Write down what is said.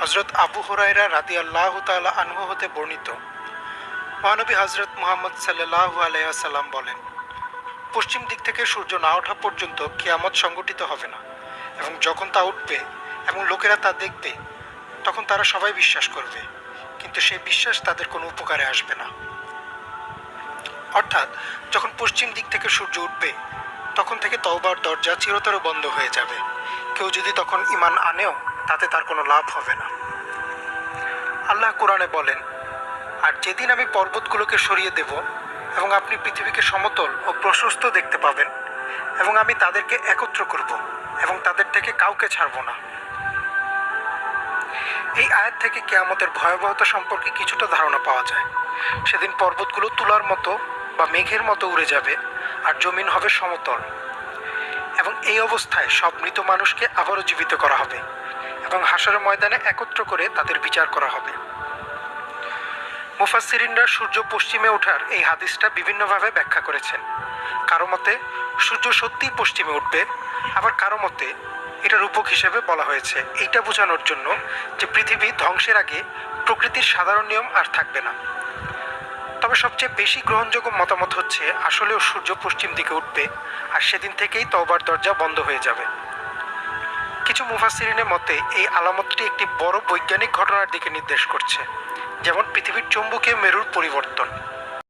হজরত আবু হুরাইরা রাদি আল্লাহ তালা আনহু হতে বর্ণিত। মহানবী হজরত মুহাম্মদ সাল্লাহ আলাইসাল্লাম বলেন, পশ্চিম দিক থেকে সূর্য না ওঠা পর্যন্ত কিয়ামত সংগঠিত হবে না। এবং যখন তা উঠবে এবং লোকেরা তা দেখবে, তখন তারা সবাই বিশ্বাস করবে। কিন্তু সেই বিশ্বাস তাদের কোনো উপকারে আসবে না। অর্থাৎ, যখন পশ্চিম দিক থেকে সূর্য উঠবে, তখন থেকে তওবার দরজা চিরতরে বন্ধ হয়ে যাবে। কেউ যদি তখন ইমান আনেও তাতে তার কোনো লাভ হবে না। আল্লাহ কোরআনে বলেন, আর যেদিন আমি পর্বতগুলোকে সরিয়ে দেব এবং আপনি পৃথিবীকে সমতল ও প্রশস্ত দেখতে পাবেন এবং আমি তাদেরকে একত্র করব এবং তাদের থেকে কাউকে ছাড়ব না। এই আয়াত থেকে কেয়ামতের ভয়াবহতা সম্পর্কে কিছুটা ধারণা পাওয়া যায়। সেদিন পর্বতগুলো তুলার মতো বা মেঘের মতো উড়ে যাবে আর জমিন হবে সমতল এবং এই অবস্থায় সব মৃত মানুষকে আবারও জীবিত করা হবে। এবং হাসরের ময়দানে একত্র করে তাদের বিচার করা হবে। মুফাসিরিনরা সূর্য পশ্চিমে ওঠার এই হাদিসটা বিভিন্নভাবে ব্যাখ্যা করেছেন। কারও মতে সূর্য সত্যিই পশ্চিমে উঠবে, আবার কারও মতে এটা রূপক হিসেবে বলা হয়েছে। এইটা বোঝানোর জন্য যে পৃথিবী ধ্বংসের আগে প্রকৃতির সাধারণ নিয়ম আর থাকবে না। তবে সবচেয়ে বেশি গ্রহণযোগ্য মতামত হচ্ছে, আসলেও সূর্য পশ্চিম দিকে উঠবে আর সেদিন থেকেই তওবার দরজা বন্ধ হয়ে যাবে। কিছু মুফাসিরিনের মতে, এই আলামতটি একটি বড় বৈজ্ঞানিক ঘটনার দিকে নির্দেশ করছে। যেমন পৃথিবীর চৌম্বকীয় মেরুর পরিবর্তন।